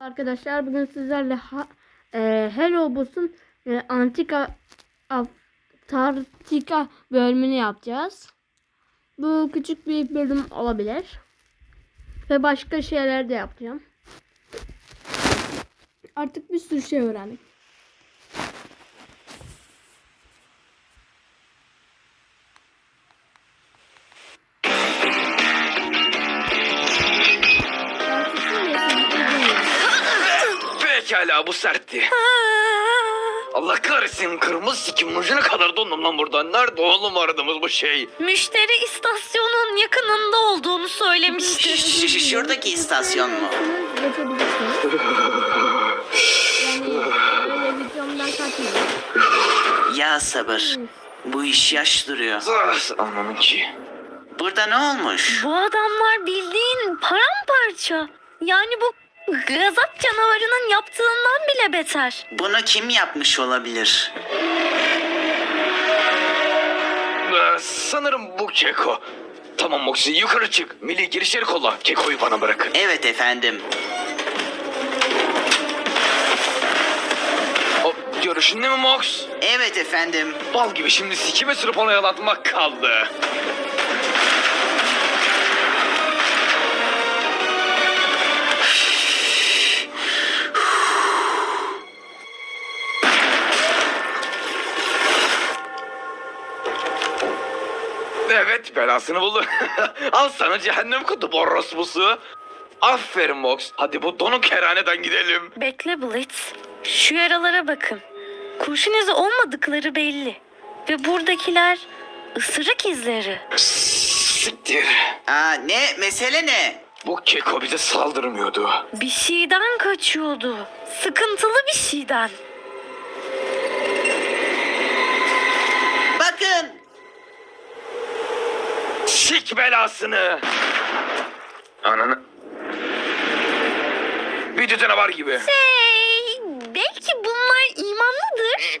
Arkadaşlar bugün sizlerle ha, e, Hello Boss'un e, Antika Antarktika bölümünü yapacağız. Bu küçük bir bölüm olabilir. Ve başka şeyler de yapacağım. Artık bir sürü şey öğrendik. Pekala bu sertti. Allah kahretsin kırmızı sikim ucuna kadar dondum lan buradan. Nerede oğlum aradığımız bu şey? Müşteri istasyonun yakınında olduğunu söylemişti. Ş- ş- şuradaki istasyon mu? Ya sabır. Bu iş yaş duruyor. Ah, Ananın ki. Burada ne olmuş? Bu adamlar bildiğin paramparça. Yani bu gazap canavarının yaptığından bile beter. Bunu kim yapmış olabilir? Ah, Sanırım bu Keko. Tamam Moxie yukarı çık. Milli girişleri kolla. Keko'yu bana bırakın. Evet efendim. O, görüşün mi Mox? Evet efendim. Bal gibi şimdi sikime sürüp ona yalatmak kaldı. Belasını buldu. Al sana cehennem kutu orospusu. Aferin Mox. Hadi bu donuk kerhaneden gidelim. Bekle Blitz. Şu yaralara bakın. Kurşun izi olmadıkları belli. Ve buradakiler ısırık izleri. Siktir. Aa ne? Mesele ne? Bu keko bize saldırmıyordu. Bir şeyden kaçıyordu. Sıkıntılı bir şeyden. Bakın. Sik belasını. Ananı. Bir canavar gibi. Hey, belki bunlar imanlıdır.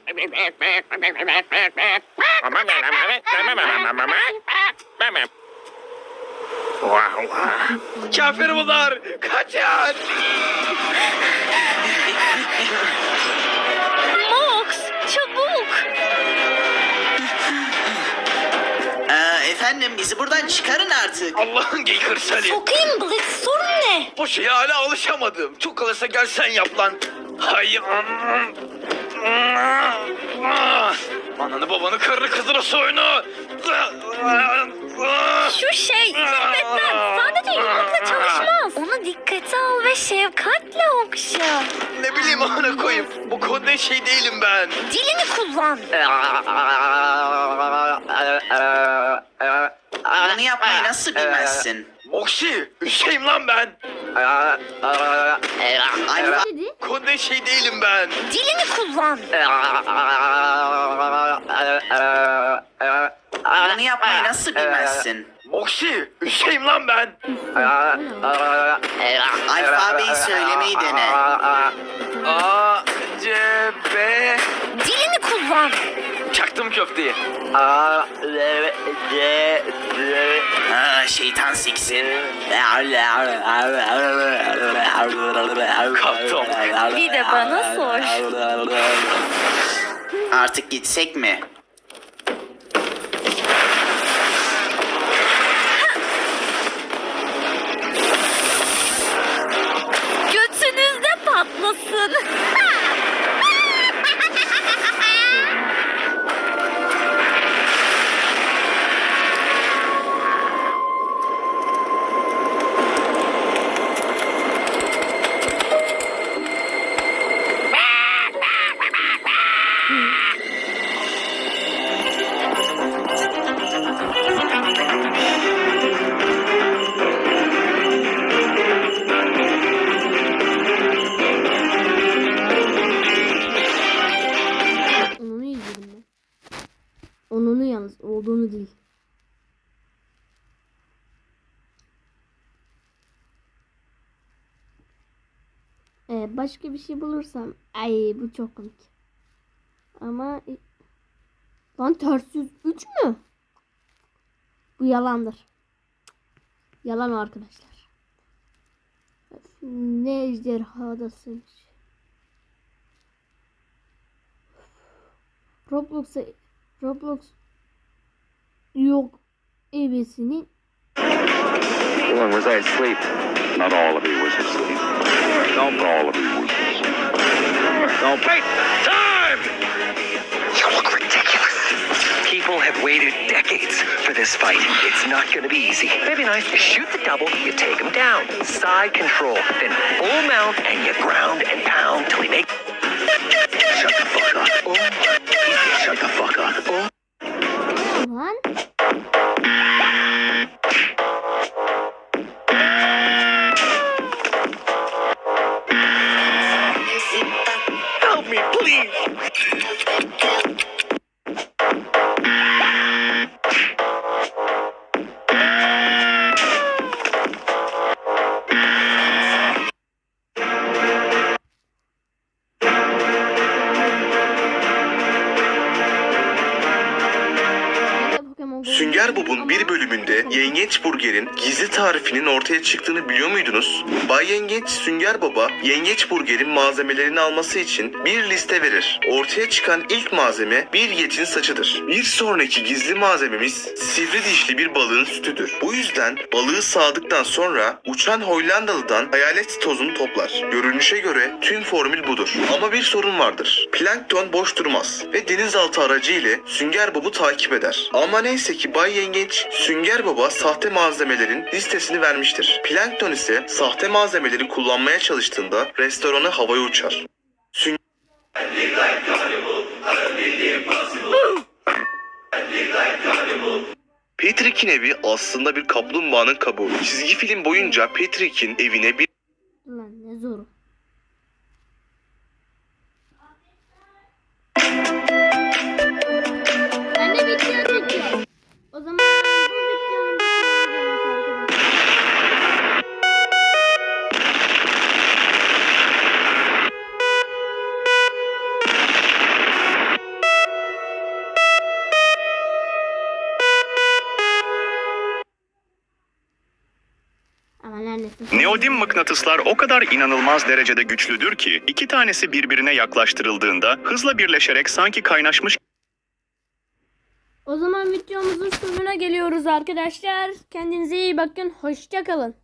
Kafir bunlar. Kaçın. Mox, çabuk. Efendim bizi buradan çıkarın artık. Allah'ın geykır seni. Sokayım Blitz, sorun ne? Bu şeye hala alışamadım. Çok kalırsa gel sen yap lan. Hay anam. Ananı babanı karını kızını soyunu. Şu şey zihmetten sadece yumrukla çalışmaz. Onu dikkate al ve şefkatle okşa. Ne bileyim amına koyayım. Bu konuda şey değilim ben. Dilini kullan. Bunu yapmayı nasıl bilmezsin? Moksi, Hüseyin lan ben. Alfa Ne dedi? Konuda şey değilim ben. Dilini kullan. bunu yapmayı nasıl bilmezsin? Moksi, Hüseyin lan ben. Alfabeyi söylemeyi dene. A, C, B. Dilini kullan. Çaktım köfteyi. A, L, C, C. Ha, şeytan siksin. Kaptım. Bir de bana sor. Artık gitsek mi? Onunu yalnız olduğunu değil. Ee, başka bir şey bulursam ay bu çok komik. Ama lan ters yüz 3 mü? Bu yalandır. Yalan arkadaşlar. Ne ejderhadasıymış. Roblox'a Roblox yok ebesinin Well, was I asleep? Not all of you was asleep. Not all of you was asleep. Don't Wait! Time! You look ridiculous. People have waited decades for this fight. It's not going to be easy. Maybe nice. You shoot the double, you take him down. Side control, then full mount, and you ground and pound till he make. shut the fuck up. Oh, me, please. Pokemon Go Sünger Bob'un ama- bir bölümünde Yengeç Burger'in gizli tarifinin ortaya çıktığını biliyor muydunuz? Bay Yengeç, Sünger Bob'a Yengeç Burger'in malzemelerini alması için bir liste verir. Ortaya çıkan ilk malzeme bir yetin saçıdır. Bir sonraki gizli malzememiz sivri dişli bir balığın sütüdür. Bu yüzden balığı sağdıktan sonra uçan Hollandalı'dan hayalet tozunu toplar. Görünüşe göre tüm formül budur. Ama bir sorun vardır. Plankton boş durmaz ve denizaltı aracı ile Sünger Bob'u takip eder. Ama neyse ki Bay Yengeç Sünger Bob'a sahte malzemelerin listesini vermiştir. Plankton ise sahte malzemeleri kullanmaya çalıştığında restoranı havaya uçar. Sünger evi aslında bir kaplumbağanın kabuğu. Çizgi film boyunca Patrick'in evine bir Lan ne zoru. Neodym mıknatıslar o kadar inanılmaz derecede güçlüdür ki iki tanesi birbirine yaklaştırıldığında hızla birleşerek sanki kaynaşmış O zaman videomuzun sonuna geliyoruz arkadaşlar. Kendinize iyi bakın. Hoşça kalın.